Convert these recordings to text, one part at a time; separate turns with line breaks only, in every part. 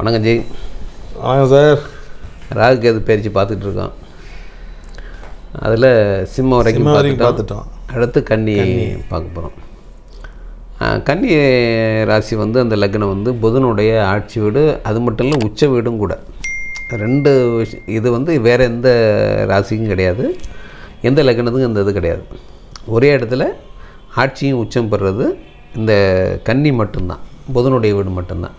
வணக்கம் ஜெய்.
வணக்கம் சார்.
ராகு கேது பயிற்சி பார்த்துட்டு இருக்கோம் அதில்
சிம்ம வரைக்கும்
பார்த்துட்டோம். அடுத்து கன்னி பார்க்க போகிறோம் கன்னி ராசி வந்து அந்த லக்னம் வந்து புதனுடைய ஆட்சி வீடு அது மட்டும் இல்லை உச்ச வீடும் கூட. ரெண்டு இது வந்து வேறு எந்த ராசிக்கும் கிடையாது. எந்த லக்னத்துக்கும் இந்த இது கிடையாது. ஒரே இடத்துல ஆட்சியும் உச்சம் பெறுறது இந்த கன்னி மட்டும்தான் புதனுடைய வீடு மட்டும்தான்.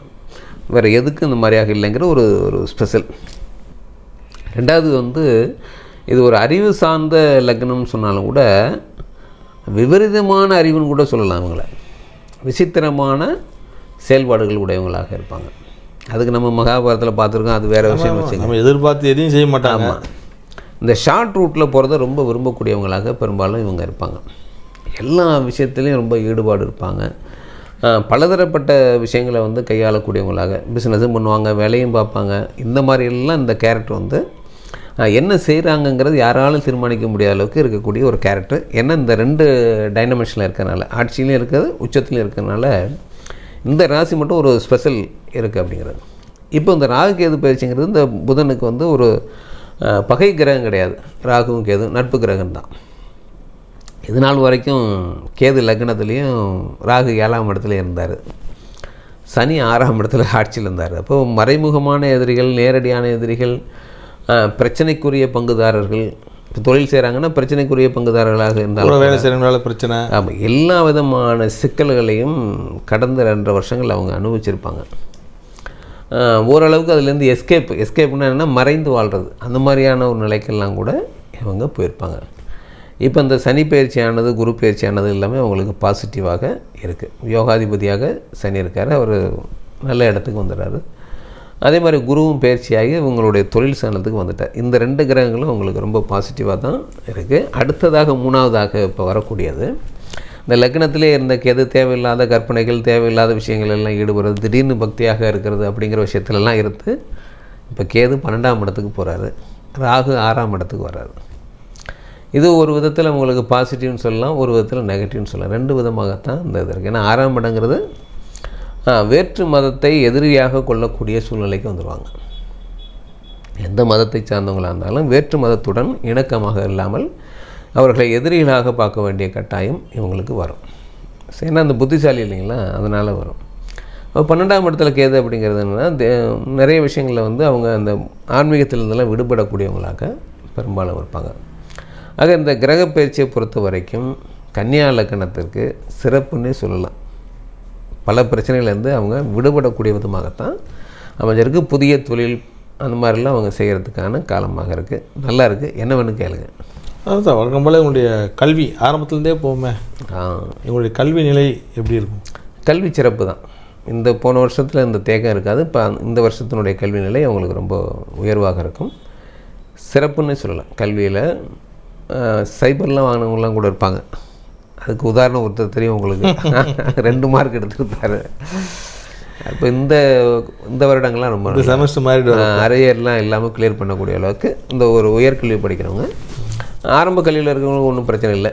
வேறு எதுக்கும் இந்த மாதிரியாக இல்லைங்கிற ஒரு ஒரு ஸ்பெஷல் ரெண்டாவது வந்து இது ஒரு அறிவு சார்ந்த லக்னம்னு சொன்னாலும் கூட விபரீதமான அறிவுன்னு கூட சொல்லலாம் அவங்கள விசித்திரமான செயல்பாடுகள் உடையவங்களாக இருப்பாங்க. அதுக்கு நம்ம மகாபாரதத்தில் பார்த்துருக்கோம் அது வேறு விஷயம் வச்சுங்க
நம்ம எதிர்பார்த்து எதையும் செய்ய மாட்டாங்க.
இந்த ஷார்ட் ரூட்டில் போகிறத ரொம்ப விரும்பக்கூடியவங்களாக பெரும்பாலும் இவங்க இருப்பாங்க. எல்லா விஷயத்துலேயும் ரொம்ப ஈடுபாடு இருப்பாங்க. பலதரப்பட்ட விஷயங்களை வந்து கையாளக்கூடியவங்களாக. பிஸ்னஸும் பண்ணுவாங்க வேலையும் பார்ப்பாங்க. இந்த மாதிரி எல்லாம் இந்த கேரக்டர் வந்து என்ன செய்கிறாங்கங்கிறது யாராலும் தீர்மானிக்க முடியாத அளவுக்கு இருக்கக்கூடிய ஒரு கேரக்டர் ஏன்னா இந்த ரெண்டு டைனமென்ஷனில் இருக்கிறனால ஆட்சியிலையும் இருக்கிறது உச்சத்துலையும் இருக்கிறனால இந்த ராசி மட்டும் ஒரு ஸ்பெஷல் இருக்குது அப்படிங்கிறது. இப்போ இந்த ராகு கேது பயிற்சிங்கிறது இந்த புதனுக்கு வந்து ஒரு பகை கிரகம் கிடையாது. ராகுவும் கேது நட்பு கிரகம் தான் இது நாள் வரைக்கும் கேது லக்னத்துலேயும் ராகு ஏழாம் இடத்துல இருந்தார். சனி ஆறாம் இடத்துல ஆட்சியில் இருந்தார். அப்போ மறைமுகமான எதிரிகள் நேரடியான எதிரிகள் பிரச்சனைக்குரிய பங்குதாரர்கள் இப்போ தொழில் செய்கிறாங்கன்னா பிரச்சனைக்குரிய பங்குதாரர்களாக இருந்தாலும்
வேலை செய்கிறவங்களால பிரச்சனை.
ஆமாம் எல்லா விதமான சிக்கல்களையும் கடந்த ரெண்டரை வருஷங்கள் அவங்க அனுபவிச்சிருப்பாங்க. ஓரளவுக்கு அதுலேருந்து எஸ்கேப் எஸ்கேப்னா என்ன மறைந்து வாழ்கிறது அந்த மாதிரியான ஒரு நிலைக்கெல்லாம் கூட இவங்க போயிருப்பாங்க. இப்போ இந்த சனி பயிற்சியானது குரு பயிற்சியானது எல்லாமே அவங்களுக்கு பாசிட்டிவாக இருக்குது யோகாதிபதியாக சனி இருக்கார். அவர் நல்ல இடத்துக்கு வந்துடுறாரு அதே மாதிரி குருவும் பயிற்சியாகி இவங்களுடைய தொழில் சாணத்துக்கு வந்துட்டார். இந்த ரெண்டு கிரகங்களும் உங்களுக்கு ரொம்ப பாசிட்டிவாக தான் இருக்குது அடுத்ததாக மூணாவதாக இப்போ வரக்கூடியது. இந்த லக்னத்திலே இருந்த கேது தேவையில்லாத கற்பனைகள் தேவையில்லாத விஷயங்கள் எல்லாம் ஈடுபடுறது திடீர்னு பக்தியாக இருக்கிறது அப்படிங்கிற விஷயத்துலலாம் இருந்து இப்போ கேது பன்னெண்டாம் இடத்துக்கு போகிறாரு ராகு ஆறாம் இடத்துக்கு வர்றாரு. இது ஒரு விதத்தில் உங்களுக்கு பாசிட்டிவ்னு சொல்லலாம் ஒரு விதத்தில் நெகட்டிவ்னு சொல்லலாம். ரெண்டு விதமாகத்தான் இந்த இது இருக்குது ஏன்னா ஆறாம் இடங்கிறது வேற்று மதத்தை எதிரியாக கொள்ளக்கூடிய சூழ்நிலைக்கு வந்துடுவாங்க எந்த மதத்தை சார்ந்தவங்களாக இருந்தாலும் வேற்று மதத்துடன் இணக்கமாக இல்லாமல் அவர்களை எதிரிகளாக பார்க்க வேண்டிய கட்டாயம் இவங்களுக்கு வரும். சரி, ஏன்னா அந்த புத்திசாலி இல்லைங்களா? அதனால் வரும். அப்போ பன்னெண்டாம் இடத்துல கேது அப்படிங்கிறது என்னென்னா தே- நிறைய விஷயங்களில் வந்து அவங்க அந்த ஆன்மீகத்திலிருந்தெல்லாம் விடுபடக்கூடியவங்களாக பெரும்பாலும் இருப்பாங்க. ஆக இந்த கிரக பயிற்சியை பொறுத்த வரைக்கும் கன்னியா லக்கணத்திற்கு சிறப்புன்னே சொல்லலாம். பல பிரச்சனைகள்லேருந்து அவங்க விடுபடக்கூடிய விதமாகத்தான் அமைஞ்சிருக்கு. புதிய தொழில் அந்த மாதிரிலாம் அவங்க செய்கிறதுக்கான காலமாக இருக்குது நல்லா இருக்குது என்ன வேணும் கேளுங்க.
அதுதான் வழக்கம் போல உங்களுடைய கல்வி ஆரம்பத்துலேருந்தே போமே
ஆ,
உங்களுடைய கல்வி நிலை எப்படி இருக்கும்?
கல்வி சிறப்பு தான். இந்த போன வருஷத்தில் இந்த தேக்கம் இருக்காது. இப்போ இந்த வருஷத்தினுடைய கல்வி நிலை அவங்களுக்கு ரொம்ப உயர்வாக இருக்கும். சிறப்புன்னு சொல்லலாம். கல்வியில் சைபர்லாம் வாங்கினவங்களாம் கூட இருப்பாங்க. அதுக்கு உதாரணம் ஒருத்தர் தெரியும் உங்களுக்கு. ரெண்டு மார்க் எடுத்துருப்பாரு. இப்போ இந்த இந்த வருடங்கள்லாம் ரொம்ப
செமஸ்டர் வரும்.
அரையர்லாம் இல்லாமல் கிளியர் பண்ணக்கூடிய அளவுக்கு இந்த ஒரு உயர்கல்வி படிக்கிறவங்க ஆரம்ப கல்வியில் இருக்கிறவங்களுக்கு ஒன்றும் பிரச்சனை இல்லை.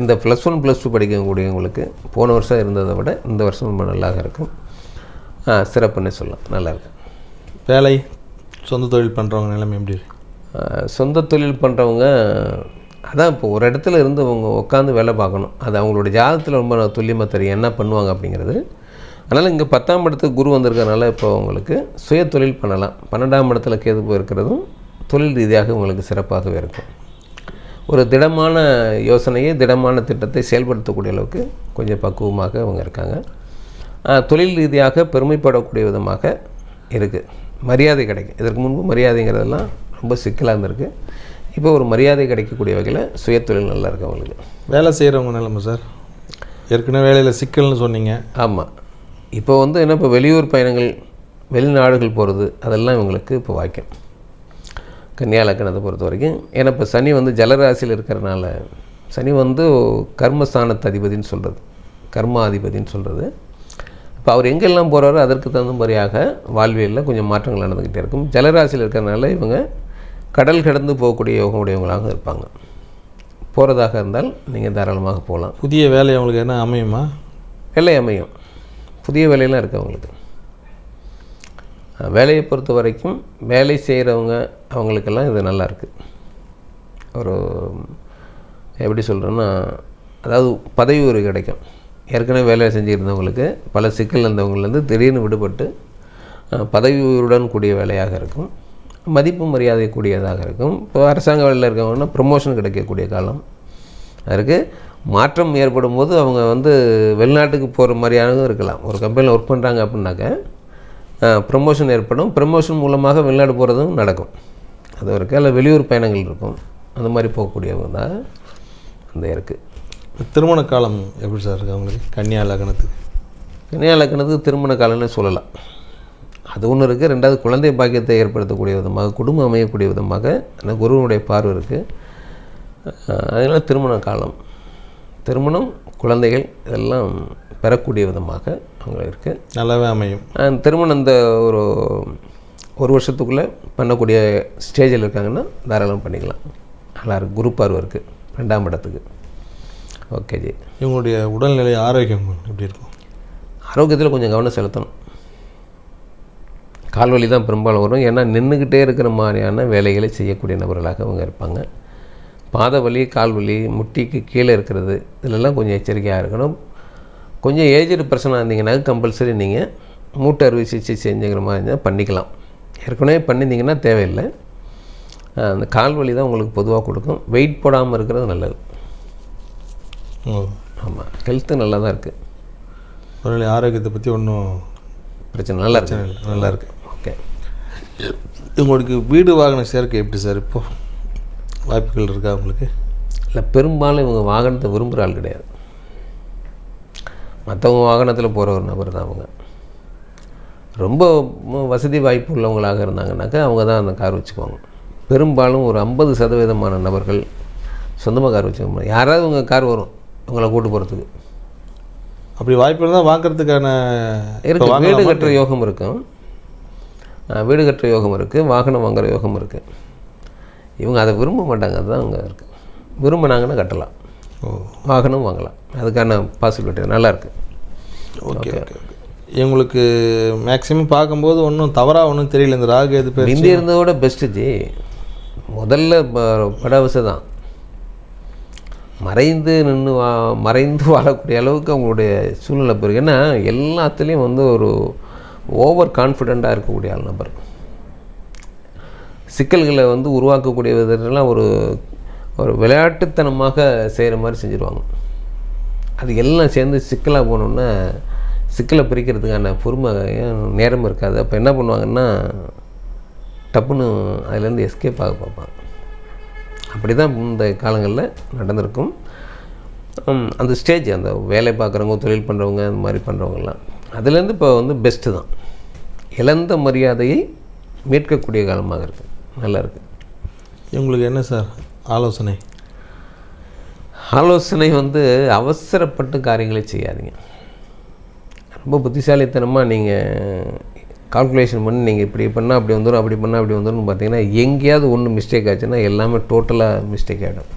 இந்த ப்ளஸ் ஒன் ப்ளஸ் டூ படிக்கக்கூடியவங்களுக்கு போன வருஷம் இருந்ததை விட இந்த வருஷம் ரொம்ப நல்லாக இருக்கும். சிறப்புன்னு சொல்லலாம். நல்லா இருக்கு.
வேலை சொந்த தொழில் பண்ணுறவங்க நிலைமை எப்படி
சொந்த தொழில் பண்ணுறவங்க அதான் இப்போ ஒரு இடத்துல இருந்து அவங்க உட்காந்து வேலை பார்க்கணும். அது அவங்களோட ஜாதகத்தில் ரொம்ப நான் துல்லியமாக தெரியும் என்ன பண்ணுவாங்க அப்படிங்கிறது. அதனால் இங்கே பத்தாம் இடத்துக்கு குரு வந்திருக்கறனால இப்போ உங்களுக்கு சுய தொழில் பண்ணலாம். பன்னெண்டாம் இடத்துல கேது போயிருக்கிறதும் தொழில் ரீதியாக உங்களுக்கு சிறப்பாகவே இருக்கும். ஒரு திடமான யோசனையை திடமான திட்டத்தை செயல்படுத்தக்கூடிய அளவுக்கு கொஞ்சம் பக்குவமாக அவங்க இருக்காங்க. தொழில் ரீதியாக பெருமைப்படக்கூடிய விதமாக இருக்குது மரியாதை கிடைக்கும். இதற்கு முன்பு மரியாதைங்கிறதெல்லாம் ரொம்ப சிக்கலாக இருந்திருக்கு. இப்போ ஒரு மரியாதை கிடைக்கக்கூடிய வகையில் சுயதொழில் நல்லா இருக்கு அவங்களுக்கு.
வேலை செய்கிறவங்க நிலைமை சார். ஏற்கனவே வேலையில் சிக்கல்னு சொன்னீங்க.
ஆமாம் இப்போ வந்து என்ன இப்போ வெளியூர் பயணங்கள் வெளிநாடுகள் போகிறது அதெல்லாம் இவங்களுக்கு இப்போ வாய்க்கும். கன்னியா லக்கணத்தை பொறுத்த வரைக்கும். ஏன்னா இப்போ சனி வந்து ஜலராசியில் இருக்கிறனால சனி வந்து கர்மஸ்தானத்து அதிபதின்னு சொல்கிறது கர்ம அதிபதின்னு சொல்கிறது இப்போ அவர் எங்கெல்லாம் போகிறாரோ அதற்கு தகுந்த மாதிரியாக வாழ்வியலில் கொஞ்சம் மாற்றங்கள் நடந்துக்கிட்டே இருக்கும். ஜலராசியில் இருக்கிறனால இவங்க கடல் கடந்து போகக்கூடிய யோகம் உடையவங்களாக இருப்பாங்க. போகிறதாக இருந்தால் நீங்கள் தாராளமாக போகலாம்.
புதிய வேலை அவங்களுக்கு என்ன அமையுமா?
வேலை அமையும். புதிய வேலையெல்லாம் இருக்குது அவங்களுக்கு. வேலையை பொறுத்த வரைக்கும் வேலை செய்கிறவங்க அவங்களுக்கெல்லாம் இது நல்லா இருக்கு. ஒரு எப்படி சொல்கிறேன்னா அதாவது பதவி உயர்வு கிடைக்கும். ஏற்கனவே வேலை செஞ்சுருந்தவங்களுக்கு பல சிக்கல் இருந்தவங்கலேருந்து திடீர்னு விடுபட்டு பதவி உயர்வுடன் கூடிய வேலையாக இருக்கும். மதிப்பு மரியாதை கூடியதாக இருக்கும். இப்போ அரசாங்க வேலையில் இருக்கவங்கன்னா ப்ரமோஷன் கிடைக்கக்கூடிய காலம். அதற்கு மாற்றம் ஏற்படும் போது அவங்க வந்து வெளிநாட்டுக்கு போகிற மாதிரியானதும் இருக்கலாம். ஒரு கம்பெனியில் ஒர்க் பண்ணுறாங்க அப்படின்னாக்க ப்ரமோஷன் ஏற்படும். ப்ரமோஷன் மூலமாக வெளிநாடு போகிறதும் நடக்கும். அது இருக்குது அதில் வெளியூர் பயணங்கள் இருக்கும். அந்த மாதிரி போகக்கூடியவங்க தான் அந்த இருக்குது
திருமண காலம் எப்படி சார் இருக்கு அவங்களுக்கு? கன்னியா லக்னத்துக்கு.
கன்னியா லக்னத்துக்கு திருமண காலம்னு சொல்லலாம். அது ஒன்று இருக்குது ரெண்டாவது குழந்தை பாக்கியத்தை ஏற்படுத்தக்கூடிய விதமாக குடும்பம் அமையக்கூடிய விதமாக அந்த குருவனுடைய பார்வை இருக்குது அதனால் திருமண காலம். திருமணம் குழந்தைகள் இதெல்லாம் பெறக்கூடிய விதமாக அவங்க இருக்குது
நல்லாவே அமையும்.
திருமணம் இந்த ஒரு ஒரு வருஷத்துக்குள்ளே பண்ணக்கூடிய ஸ்டேஜில் இருக்காங்கன்னா தாராளம் பண்ணிக்கலாம். நல்லா இருக்கு. குரு பார்வை இருக்குது ரெண்டாம் இடத்துக்கு. ஓகே ஜி.
இவங்களுடைய உடல்நிலை ஆரோக்கியம் எப்படி இருக்கும்?
ஆரோக்கியத்தில் கொஞ்சம் கவனம் செலுத்தணும். கால்வலி தான் பெரும்பாலும் வரும். ஏன்னா நின்றுக்கிட்டே இருக்கிற மாதிரியான வேலைகளை செய்யக்கூடிய நபர்களாக அவங்க இருப்பாங்க. பாத வலி கால் வலி முட்டிக்கு கீழே இருக்கிறது இதிலெல்லாம் கொஞ்சம் எச்சரிக்கையாக இருக்கணும். கொஞ்சம் ஏஜ்டு பர்சனாக இருந்தீங்கன்னா கம்பல்சரி நீங்கள் மூட்டை அறுவை சிகிச்சை செஞ்சுக்கிற மாதிரி இருந்தால் பண்ணிக்கலாம். ஏற்கனவே பண்ணியிருந்தீங்கன்னா தேவையில்லை. அந்த கால் வலி தான் உங்களுக்கு பொதுவாக கொடுக்கும். வெயிட் போடாமல் இருக்கிறது நல்லது. ஆமாம் ஹெல்த்து நல்லா தான் இருக்குது
ஆரோக்கியத்தை பற்றி ஒன்றும்
பிரச்சனை நல்லா இருக்கு.
நல்லா இருக்கு.
ஓகே.
இவங்களுக்கு வீடு வாகன சேர்க்கை எப்படி சார் இப்போ? வாய்ப்புகள் இருக்கா உங்களுக்கு?
இல்லை பெரும்பாலும் இவங்க வாகனத்தை விரும்புகிற ஆள் கிடையாது. மற்றவங்க வாகனத்தில் போகிற ஒரு நபர் தான் அவங்க. ரொம்ப வசதி வாய்ப்பு உள்ளவங்களாக இருந்தாங்கன்னாக்கா அவங்க தான் அந்த கார் வச்சுக்குவாங்க. பெரும்பாலும் ஒரு ஐம்பது சதவீதமான நபர்கள் சொந்தமாக கார் வச்சுக்க முடியாது. யாராவது உங்கள் கார் வரும் உங்களை கூட்டு போகிறதுக்கு
அப்படி வாய்ப்பு இருந்தால் வாங்குறதுக்கான?
வீடு கட்டுற யோகம் இருக்கும். வீடு கட்டுற யோகம் இருக்குது வாகனம் வாங்குற யோகம் இருக்குது இவங்க அதை விரும்ப மாட்டாங்க அதுதான் அங்கே இருக்குது விரும்பினாங்கன்னா கட்டலாம்.
ஓ.
வாகனம் வாங்கலாம். அதுக்கான பாசிபிலிட்டி நல்லா இருக்கு.
ஓகே ஓகே இவங்களுக்கு மேக்ஸிமம் பார்க்கும்போது ஒன்றும் தவறாக ஒன்றும் தெரியல இந்த ராகு எது பேர்
முந்தி இருந்ததோட பெஸ்ட்டு ஜி. முதல்ல படவசை தான். மறைந்து நின்று வா மறைந்து வாழக்கூடிய அளவுக்கு அவங்களுடைய சூழ்நிலை பிறகு ஏன்னா எல்லாத்துலேயும் வந்து ஒரு ஓவர் கான்ஃபிடெண்ட்டாக இருக்கக்கூடிய ஆள் நபர். சிக்கல்களை வந்து உருவாக்கக்கூடிய விதத்துலாம் ஒரு ஒரு விளையாட்டுத்தனமாக செய்கிற மாதிரி செஞ்சுருவாங்க. அது எல்லாம் சேர்ந்து சிக்கலாக போனோன்னா சிக்கலை பிரிக்கிறதுக்கான பொறுமை நேரம் இருக்காது. அப்போ என்ன பண்ணுவாங்கன்னா டப்புன்னு அதுலேருந்து எஸ்கேப் ஆக பார்ப்பாங்க. அப்படி தான் இந்த காலங்களில் நடந்திருக்கும். அந்த ஸ்டேஜ் அந்த வேலை பார்க்குறவங்க தொழில் பண்ணுறவங்க அந்த மாதிரி பண்ணுறவங்கலாம் அதுலேருந்து இப்போ வந்து பெஸ்ட்டு தான். இழந்த மரியாதையை மீட்கக்கூடிய காலமாக இருக்குது நல்லா இருக்குது
இவங்களுக்கு என்ன சார் ஆலோசனை?
ஆலோசனை வந்து அவசரப்பட்டு காரியங்களை செய்யாதீங்க. ரொம்ப புத்திசாலித்தனமாக நீங்கள் கால்குலேஷன் பண்ணி நீங்கள் இப்படி பண்ணால் அப்படி வந்துடும் அப்படி பண்ணால் அப்படி வந்துடும் பார்த்தீங்கன்னா எங்கேயாவது ஒன்று மிஸ்டேக் ஆச்சுன்னா எல்லாமே டோட்டலாக மிஸ்டேக் ஆகிடும்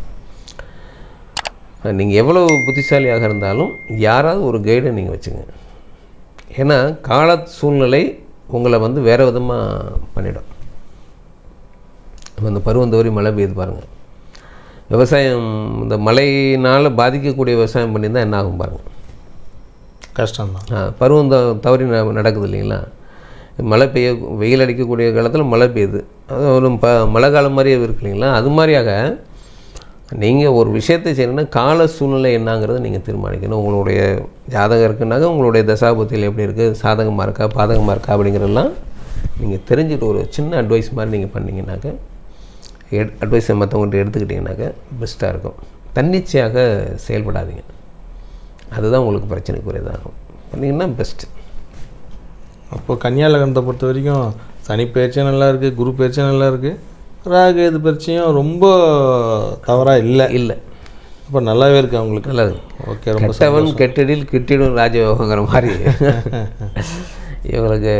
நீங்கள் எவ்வளோ புத்திசாலியாக இருந்தாலும் யாராவது ஒரு கைடை நீங்கள் வச்சுங்க. ஏன்னா கால சூழ்நிலை உங்களை வந்து வேறு விதமாக பண்ணிடும். இந்த பருவம் தவறி மழை பெய்யுது பாருங்கள் விவசாயம் இந்த மழையினால் பாதிக்கக்கூடிய விவசாயம் பண்ணியிருந்தால் என்ன ஆகும் பாருங்கள்
கஷ்டம்தான்.
ஆ, பருவம் த தவறி நடக்குது இல்லைங்களா? மழை பெய்ய வெயில் அடிக்கக்கூடிய காலத்தில் மழை பெய்யுது. அது ஒரு ப மழை காலம் மாதிரியே இருக்கு இல்லைங்களா? அது மாதிரியாக நீங்கள் ஒரு விஷயத்தை செய்யணும்னா கால சூழ்நிலை என்னங்கிறத நீங்கள் தீர்மானிக்கணும். உங்களுடைய ஜாதகம் இருக்குன்னாக்க உங்களுடைய தசாபுத்தியில் எப்படி இருக்குது சாதகமாக இருக்கா பாதகமாக இருக்கா அப்படிங்கிறதெல்லாம் நீங்கள் தெரிஞ்சுட்டு ஒரு சின்ன அட்வைஸ் மாதிரி நீங்கள் பண்ணீங்கன்னாக்க எட் அட்வைஸை மற்றவங்கள்ட்ட எடுத்துக்கிட்டிங்கனாக்க பெஸ்ட்டாக இருக்கும். தன்னிச்சையாக செயல்படாதீங்க. அதுதான் உங்களுக்கு பிரச்சனைக்குரியதாகும் பண்ணிங்கன்னா பெஸ்ட்டு
அப்போ கன்னியாலகனத்தை பொறுத்த வரைக்கும் சனி பயிற்சியும் நல்லா இருக்குது குரு பயிற்சியும் நல்லா இருக்குது ராகு எது பயிற்சியும் ரொம்ப தவறாக இல்லை.
இல்லை.
அப்போ நல்லாவே இருக்குது அவங்களுக்கு.
நல்லது
ஓகே ரொம்ப
கெட்டவன் கெட்டடில் கிட்டிடும் ராஜயோகங்கிற மாதிரி. இவங்களுக்கு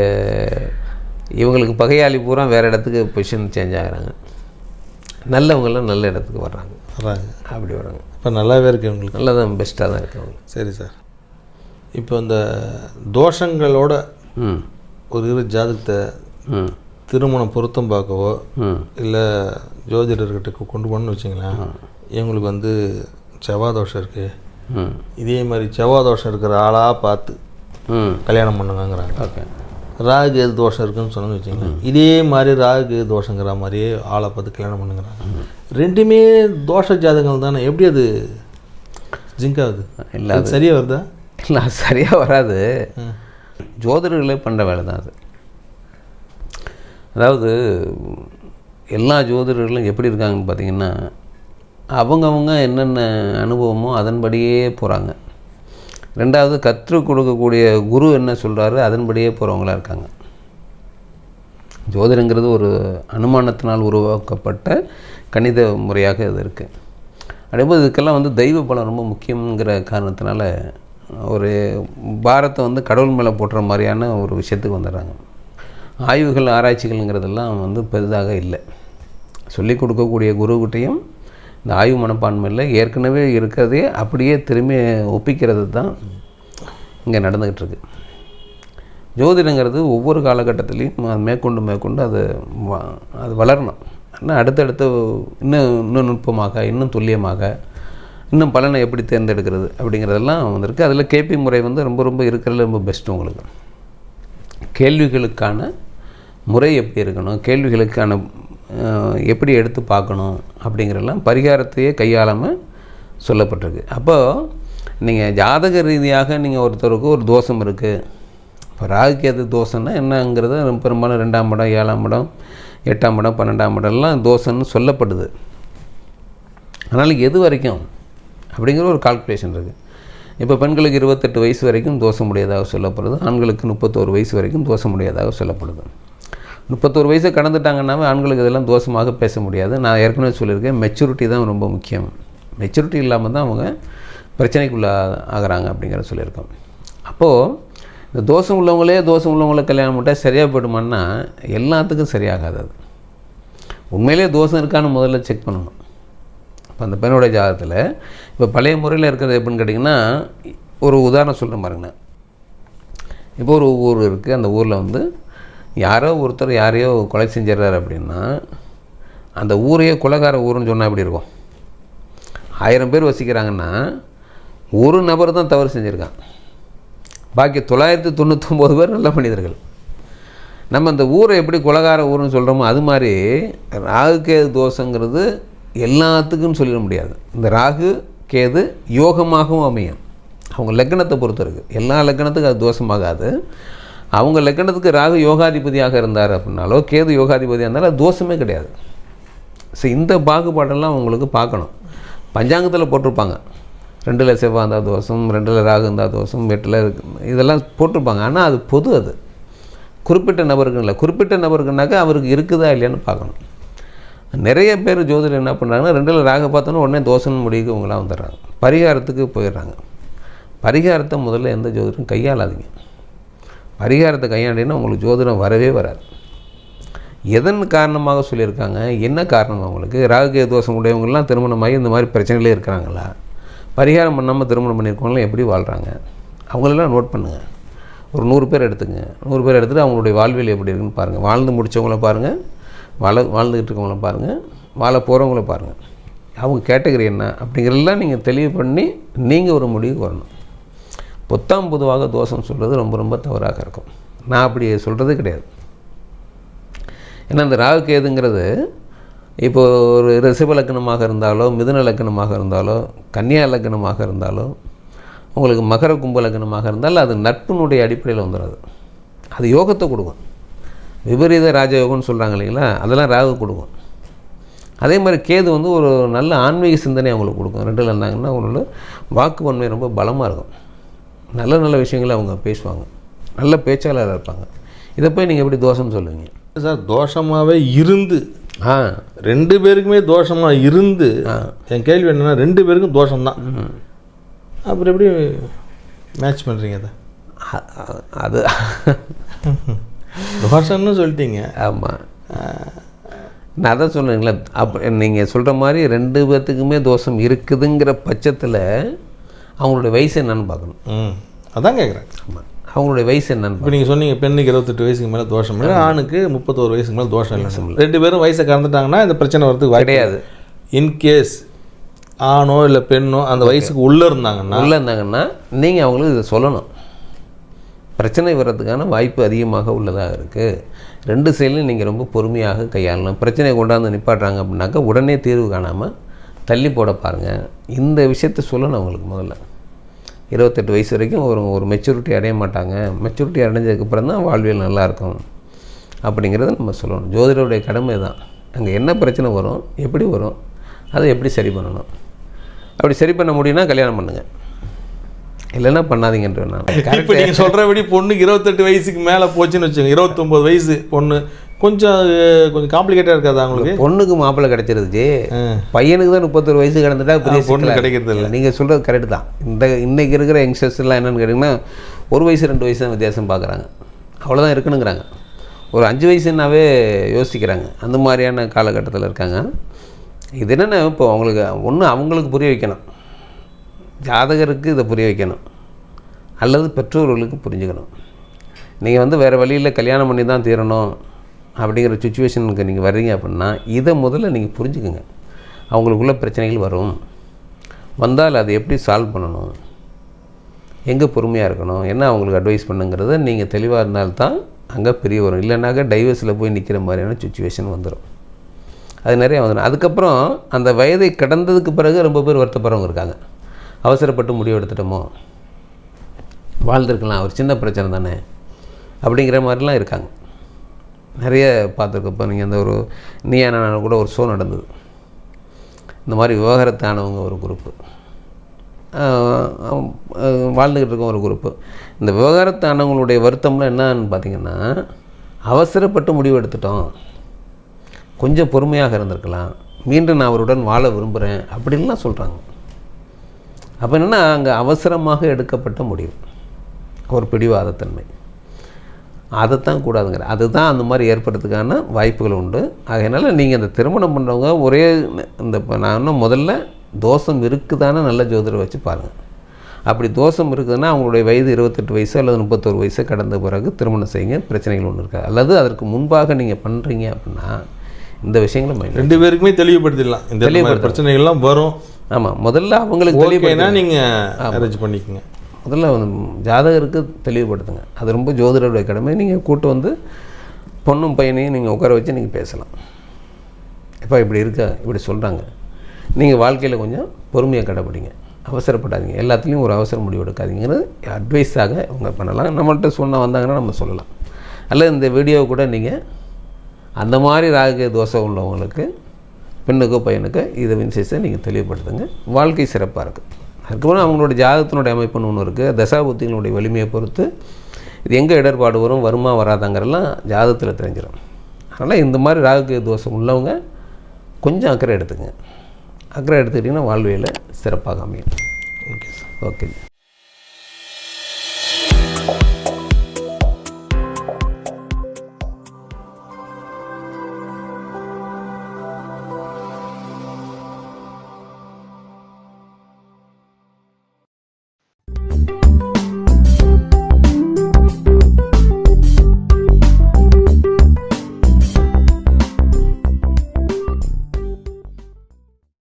இவங்களுக்கு பகையாளி பூரா வேறு இடத்துக்கு பொசிஷன் சேஞ்ச் ஆகுறாங்க. நல்லவங்கெல்லாம் நல்ல இடத்துக்கு வர்றாங்க.
வராங்க
அப்படி வராங்க
இப்போ நல்லாவே இருக்குது அவங்களுக்கு
நல்லதான் பெஸ்ட்டாக தான் இருக்கு அவங்க
சரி சார். இப்போ இந்த தோஷங்களோட
ம்.
ஒரு இரு ஜாதகத்தை
ம்.
திருமணம் பொருத்தம் பார்க்கவோ இல்லை ஜோதிடர்கிட்ட கொண்டு போகணும்னு வச்சிங்களேன் இவங்களுக்கு வந்து செவ்வாய் தோஷம் இருக்குது இதே மாதிரி செவ்வாய் தோஷம் இருக்கிற ஆளாக பார்த்து கல்யாணம் பண்ணுங்கங்கிறாங்க.
ஓகே.
ராகு எது தோஷம் இருக்குன்னு சொன்னோன்னு வச்சுங்களேன் இதே மாதிரி ராகு தோஷங்கிற மாதிரியே ஆளை பார்த்து கல்யாணம் பண்ணுங்கிறாங்க. ரெண்டுமே தோஷ ஜாதகங்கள் தானே. எப்படி அது ஜிங்க் ஆகுது?
இல்லை
அது சரியா வருதா?
இல்லை சரியாக வராது. ஜோதிடர்களே பண்ணுற வேலை தான் அது. அதாவது எல்லா ஜோதிடர்களும் எப்படி இருக்காங்கன்னு பார்த்தீங்கன்னா அவங்கவங்க என்னென்ன அனுபவமோ அதன்படியே போகிறாங்க ரெண்டாவது கற்றுக் கொடுக்கக்கூடிய குரு என்ன சொல்கிறாரு அதன்படியே போகிறவங்களா இருக்காங்க. ஜோதிடங்கிறது ஒரு அனுமானத்தினால் உருவாக்கப்பட்ட கணித முறையாக இது இருக்குது அதேபோது இதுக்கெல்லாம் வந்து தெய்வ பலம் ரொம்ப முக்கியங்கிற காரணத்தினால ஒரு பாரத்தை வந்து கடவுள் மேலே போட்டுற மாதிரியான ஒரு விஷயத்துக்கு வந்துடுறாங்க. ஆய்வுகள் ஆராய்ச்சிகள்ங்கிறதெல்லாம் வந்து பெரிதாக இல்லை. சொல்லிக் கொடுக்கக்கூடிய குருக்கிட்டையும் இந்த ஆய்வு மனப்பான்மையில் ஏற்கனவே இருக்கிறதே அப்படியே திரும்பி ஒப்பிக்கிறது தான் இங்கே நடந்துக்கிட்டு இருக்கு. ஜோதிடங்கிறது ஒவ்வொரு காலகட்டத்திலையும் அது மேற்கொண்டு மேற்கொண்டு அது வ- அது வளரணும். ஆனால் அடுத்தடுத்து இன்னும் இன்னும் நுட்பமாக இன்னும் துல்லியமாக இன்னும் பலனை எப்படி தேர்ந்தெடுக்கிறது அப்படிங்கிறதெல்லாம் வந்திருக்கு. அதில் கேபி முறை வந்து ரொம்ப ரொம்ப இருக்கிறதுல ரொம்ப பெஸ்ட்டு உங்களுக்கு. கேள்விகளுக்கான முறை எப்படி இருக்கணும்? கேள்விகளுக்கான எப்படி எடுத்து பார்க்கணும்? அப்படிங்கிறதெல்லாம் பரிகாரத்தையே கையாளாமல் சொல்லப்பட்டிருக்கு. அப்போது நீங்கள் ஜாதக ரீதியாக நீங்கள் ஒருத்தருக்கு ஒரு தோஷம் இருக்குது இப்போ ராகுக்கேது தோஷம்னா என்னங்கிறது ரொம்ப பெரும்பாலும் ரெண்டாம் இடம் ஏழாம் இடம் எட்டாம் இடம் பன்னெண்டாம் இடம்லாம் தோஷம்னு சொல்லப்படுது. அதனால் எது வரைக்கும் அப்படிங்கிற ஒரு கால்குலேஷன் இருக்குது இப்போ பெண்களுக்கு இருபத்தெட்டு வயசு வரைக்கும் தோஷம் முடியாதாக சொல்லப்படுது. ஆண்களுக்கு முப்பத்தோரு வயசு வரைக்கும் தோஷம் முடியாதாக சொல்லப்படுது. முப்பத்தோரு வயசை கடந்துட்டாங்கன்னாவே ஆண்களுக்கு இதெல்லாம் தோஷமாக பேச முடியாது. நான் ஏற்கனவே சொல்லியிருக்கேன் மெச்சூரிட்டி தான் ரொம்ப முக்கியம். மெச்சூரிட்டி இல்லாமல் தான் அவங்க பிரச்சனைக்குள்ளே ஆகிறாங்க அப்படிங்கிறத சொல்லியிருக்கோம். அப்போது இந்த தோஷம் உள்ளவங்களே தோஷம் உள்ளவங்கள கல்யாணம் பண்ணிட்டா சரியாக போயிடுமான்னா எல்லாத்துக்கும் சரியாகாது அது. உண்மையிலே தோஷம் இருக்கான்னு முதல்ல செக் பண்ணணும். இப்போ அந்த பெண்ணுடைய ஜாதகத்தில் இப்போ பழைய முறையில் இருக்கிறது எப்படின்னு கேட்டிங்கன்னா ஒரு உதாரணம் சொல்கிறேன் பாருங்கண்ணா. இப்போ ஒரு ஊர் இருக்குது அந்த ஊரில் வந்து யாரோ ஒருத்தர் யாரையோ கொலை செஞ்சிடறாரு அப்படின்னா அந்த ஊரையே குலகார ஊருன்னு சொன்னால் எப்படி இருக்கும்? ஆயிரம் பேர் வசிக்கிறாங்கன்னா ஒரு நபர் தான் தவறு செஞ்சுருக்கான். பாக்கி தொள்ளாயிரத்தி தொண்ணூற்றொம்பது பேர் நல்ல மனிதர்கள். நம்ம இந்த ஊரை எப்படி குலகார ஊருன்னு சொல்கிறோமோ அது மாதிரி ராகுகேது தோஷங்கிறது எல்லாத்துக்கும் சொல்லிட முடியாது. இந்த ராகு கேது யோகமாகவும் அமையும். அவங்க லக்கணத்தை பொறுத்த இருக்குது எல்லா லக்கணத்துக்கும் அது தோஷமாகாது. அவங்க லக்கணத்துக்கு ராகு யோகாதிபதியாக இருந்தார் அப்படின்னாலோ கேது யோகாதிபதியாக இருந்தாலும் அது தோஷமே கிடையாது. ஸோ இந்த பாகுபாடெல்லாம் அவங்களுக்கு பார்க்கணும். பஞ்சாங்கத்தில் போட்டிருப்பாங்க. ரெண்டில் செவ்வாய் இருந்தால் தோஷம் ரெண்டில் ராகு இருந்தால் தோஷம் வெட்டில் இதெல்லாம் போட்டிருப்பாங்க. ஆனால் அது பொது அது. குறிப்பிட்ட நபருக்குன்னு இல்லை. குறிப்பிட்ட நபருக்குனாக்கா அவருக்கு இருக்குதா இல்லையான்னு பார்க்கணும். நிறைய பேர் ஜோதிடர் என்ன பண்ணுறாங்கன்னா ரெண்டில் ராக பார்த்தோன்னா உடனே தோசன் முடிவுக்கு இவங்களாம் வந்துடுறாங்க. பரிகாரத்துக்கு போயிடுறாங்க. பரிகாரத்தை முதல்ல எந்த ஜோதிடரும் கையாளாதீங்க. பரிகாரத்தை கையாண்டினா உங்களுக்கு ஜோதிடம் வரவே வராது. எதன் காரணமாக சொல்லியிருக்காங்க? என்ன காரணம் அவங்களுக்கு? ராகுகே தோஷம் உடையவங்கெல்லாம் திருமணமாகி இந்த மாதிரி பிரச்சனைகளே இருக்கிறாங்களா? பரிகாரம் பண்ணாமல் திருமணம் பண்ணியிருக்கவங்களாம் எப்படி வாழ்கிறாங்க அவங்களெல்லாம் நோட் பண்ணுங்கள் ஒரு நூறு பேர் எடுத்துங்க. நூறு பேர் எடுத்துகிட்டு அவங்களுடைய வாழ்வியல் எப்படி இருக்குன்னு பாருங்கள் வாழ்ந்து முடித்தவங்கள பாருங்கள் வாழ வாழ்ந்துக்கிட்டு இருக்கவங்கள பாருங்கள் வாழ போகிறவங்கள பாருங்கள் அவங்க கேட்டகரி என்ன அப்படிங்கிறதெல்லாம் நீங்கள் தெளிவு பண்ணி நீங்கள் ஒரு முடிவுக்கு வரணும். பொத்தாம் பொதுவாக தோஷம் சொல்கிறது ரொம்ப ரொம்ப தவறாக இருக்கும். நான் அப்படி சொல்கிறது கிடையாது. ஏன்னா இந்த ராகு கேதுங்கிறது இப்போ ஒரு ரிசப லக்கணமாக இருந்தாலோ மிதுன லக்கணமாக இருந்தாலோ கன்னியா லக்கணமாக இருந்தாலோ உங்களுக்கு மகர கும்ப லக்கணமாக இருந்தாலும் அது நட்பினுடைய அடிப்படையில் வந்துடாது அது யோகத்தை கொடுக்கும். விபரீத ராஜயோகம்னு சொல்கிறாங்க இல்லைங்களா? அதெல்லாம் ராகு கொடுக்கும். அதே மாதிரி கேது வந்து ஒரு நல்ல ஆன்மீக சிந்தனை அவங்களுக்கு கொடுக்கும். ரெண்டில் இருந்தாங்கன்னா அவங்களோட வாக்கு வன்மை ரொம்ப பலமாக இருக்கும். நல்ல நல்ல விஷயங்களை அவங்க பேசுவாங்க. நல்ல பேச்சாளராக இருப்பாங்க. இதை போய் நீங்கள் எப்படி தோஷம்னு சொல்லுவீங்க?
சார் தோஷமாகவே இருந்து
ஆ.
ரெண்டு பேருக்குமே தோஷமாக இருந்து என் கேள்வி என்னன்னா ரெண்டு பேருக்கும் தோஷம்தான். அப்புறம் எப்படி மேட்ச் பண்ணுறீங்க அதை?
அது
தோஷம்னு சொல்லிட்டீங்க.
ஆமாம் நான் அதான் சொன்னேங்களே அப்போ நீங்கள் சொல்கிற மாதிரி ரெண்டு பேர்த்துக்குமே தோஷம் இருக்குதுங்கிற பட்சத்தில் அவங்களுடைய வயசு என்னன்னு பார்க்கணும்.
ம் அதான் கேட்குறேன்
ஆமாம் அவங்களுடைய வயசு என்னன்னு
இப்போ நீங்கள் சொன்னீங்க பெண்ணுக்கு இருபத்தெட்டு வயசுக்கு மேலே தோஷம் இல்லை ஆணுக்கு முப்பத்தோரு வயசுக்கு மேலே தோஷம் இல்லை. ரெண்டு பேரும் வயசை கறந்துட்டாங்கன்னா இந்த பிரச்சனை வரதுக்கு வாய்ப்பு
கிடையாது.
இன்கேஸ் ஆணோ இல்லை பெண்ணோ அந்த வயசுக்கு உள்ளே இருந்தாங்கன்னா
உள்ளே இருந்தாங்கன்னா நீங்கள் அவங்களுக்கு இதை சொல்லணும். பிரச்சனை வர்றதுக்கான வாய்ப்பு அதிகமாக உள்ளதாக இருக்குது ரெண்டு செயலையும் நீங்கள் ரொம்ப பொறுமையாக கையாளணும். பிரச்சனையை கொண்டாந்து நிப்பாட்டுறாங்க அப்படின்னாக்கா உடனே தீர்வு காணாமல் தள்ளி போட பாருங்கள் இந்த விஷயத்த சொல்லணும் அவங்களுக்கு முதல்ல. இருபத்தெட்டு வயசு வரைக்கும் ஒரு ஒரு மெச்சூரிட்டி அடைய மாட்டாங்க. மெச்சூரிட்டி அடைஞ்சதுக்கப்புறம் தான் வாழ்வியல் நல்லாயிருக்கும் அப்படிங்கிறத நம்ம சொல்லணும். ஜோதிடருடைய கடமை தான். அங்கே என்ன பிரச்சனை வரும் எப்படி வரும் அதை எப்படி சரி பண்ணணும். அப்படி சரி பண்ண முடியும்னா கல்யாணம் பண்ணுங்கள் இல்லைன்னா பண்ணாதீங்கன்ற நான்.
இப்போ நீங்கள் சொல்கிறபடி பொண்ணுக்கு இருபத்தெட்டு வயசுக்கு மேலே போச்சுன்னு வச்சுங்க இருபத்தொம்போது வயசு பொண்ணு. கொஞ்சம் கொஞ்சம் காம்ப்ளிகேட்டாக இருக்காது அவங்களுக்கு
பொண்ணுக்கு மாப்பிள்ளை கிடைச்சிருச்சு. பையனுக்கு தான் முப்பத்தொரு வயசு கிடந்துட்டா பெரிய
பொண்ணு கிடைக்கிறது
இருக்கு. நீங்கள் சொல்கிறது கரெக்டு தான். இந்த இன்னைக்கு இருக்கிற யங்ஸ்டர்ஸ் எல்லாம் என்னென்னு கேட்டிங்கன்னா ஒரு வயசு ரெண்டு வயசு தான் வித்தியாசம் பார்க்குறாங்க அவ்வளோதான் இருக்கணுங்கிறாங்க. ஒரு அஞ்சு வயசுன்னாவே யோசிக்கிறாங்க. அந்த மாதிரியான காலகட்டத்தில் இருக்காங்க. இது என்னென்ன இப்போ அவங்களுக்கு ஒன்று அவங்களுக்கு புரிய வைக்கணும். ஜாதகருக்கு இதை புரிய வைக்கணும். அல்லது பெற்றோர்களுக்கு புரிஞ்சுக்கணும். நீங்கள் வந்து வேறு வழியில் கல்யாணம் பண்ணி தான் தீரணும் அப்படிங்கிற சுச்சுவேஷனுக்கு நீங்கள் வர்றீங்க அப்படின்னா இதை முதல்ல நீங்கள் புரிஞ்சுக்குங்க. அவங்களுக்குள்ள பிரச்சனைகள் வரும். வந்தால் அதை எப்படி சால்வ் பண்ணணும்? எங்கே பொறுமையாக இருக்கணும்? என்ன அவங்களுக்கு அட்வைஸ் பண்ணுங்கிறத நீங்கள் தெளிவாக இருந்தால்தான் அங்கே பெரிய வரும். இல்லைனாக்கா டைவர்ஸில் போய் நிற்கிற மாதிரியான சுச்சுவேஷன் வந்துடும் அது நிறையா வந்துடும் அதுக்கப்புறம் அந்த வயதை கடந்ததுக்கு பிறகு ரொம்ப பேர் வருத்தப்படுறவங்க இருக்காங்க. அவசரப்பட்டு முடிவு எடுத்துட்டோமோ? வாழ்ந்துருக்கலாம். ஒரு சின்ன பிரச்சனை தானே? அப்படிங்கிற மாதிரிலாம் இருக்காங்க. நிறைய பார்த்துருக்கோம். இப்போ நீங்கள் அந்த ஒரு நீயா நானா கூட ஒரு ஷோ நடந்தது. இந்த மாதிரி விவகாரத்தானவங்க ஒரு குரூப்பு வாழ்ந்துக்கிட்டு இருக்கோம் ஒரு குரூப்பு இந்த விவகாரத்தானவங்களுடைய வருத்தம்லாம் என்னன்னு பார்த்தீங்கன்னா அவசரப்பட்டு முடிவு எடுத்துட்டோம். கொஞ்சம் பொறுமையாக இருந்திருக்கலாம். மீண்டும் நான் அவருடன் வாழ விரும்புகிறேன் அப்படின்லாம் சொல்கிறாங்க அப்போ என்னென்னா அங்கே அவசரமாக எடுக்கப்பட்ட முடிவு. ஒரு பிடிவாதத்தன்மை. அதைத்தான் கூடாதுங்கிற அதுதான் அந்த மாதிரி ஏற்படுறதுக்கான வாய்ப்புகள் உண்டு. அதனால் நீங்கள் இந்த திருமணம் பண்ணுறவங்க ஒரே இந்த இப்போ நான் இன்னும் முதல்ல தோஷம் இருக்குதானே நல்ல ஜோதிடரை வச்சு பாருங்கள் அப்படி தோஷம் இருக்குதுன்னா அவங்களுடைய வயது இருபத்தெட்டு வயசு அல்லது முப்பத்தோரு வயசு கடந்த பிறகு திருமணம் செய்யுங்க. பிரச்சனைகள் ஒன்று இருக்காது. அல்லது அதற்கு முன்பாக நீங்கள் பண்ணுறீங்க அப்படின்னா இந்த விஷயங்களை மைண்ட்
ரெண்டு பேருக்குமே தெளிவுபடுத்திடலாம். இந்த பிரச்சனைகள்லாம் வரும்.
ஆமாம் முதல்ல அவங்களுக்கு தெளிவு
ஓகேனா நீங்கள் அரேஞ்ச் பண்ணிக்கோங்க.
முதல்ல ஜாதகருக்கு தெளிவுபடுத்துங்க. அது ரொம்ப ஜோதிடருடைய கடமை. நீங்கள் கூட்டு வந்து பொண்ணும் பையனையும் நீங்கள் உட்கார வச்சு நீங்கள் பேசலாம். இப்போ இப்படி இருக்கா இப்படி சொல்கிறாங்க நீங்கள் வாழ்க்கையில் கொஞ்சம் பொறுமையாக கடைப்பிடிங்க அவசரப்படாதீங்க. எல்லாத்துலேயும் ஒரு அவசர முடிவு எடுக்காதீங்கிறது அட்வைஸாக இவங்க பண்ணலாம். நம்மள்ட்ட சொன்ன வந்தாங்கன்னா நம்ம சொல்லலாம். அல்லது இந்த வீடியோவை கூட நீங்கள் அந்த மாதிரி ராகு தோசை உள்ளவங்களுக்கு பெண்ணுக்கோ பையனுக்கோ இதை விசேஷத்தை நீங்கள் தெளிவுபடுத்துங்க. வாழ்க்கை சிறப்பாக இருக்குது அதுக்கப்புறம் அவங்களோட ஜாதகத்தினுடைய அமைப்புன்னு ஒன்று இருக்குது தசாபுத்திகளுடைய வலிமையை பொறுத்து இது எங்கே இடர்பாடு வரும் வருமா வராதாங்கிறதெல்லாம் ஜாதகத்தில் தெரிஞ்சிடும் அதனால் இந்த மாதிரி ராகு தோஷம் உள்ளவங்க கொஞ்சம் அக்கறை எடுத்துக்கங்க. அக்கறை எடுத்துக்கிட்டிங்கன்னா வாழ்வியலை சிறப்பாக அமையும். Okay sir. ஓகே.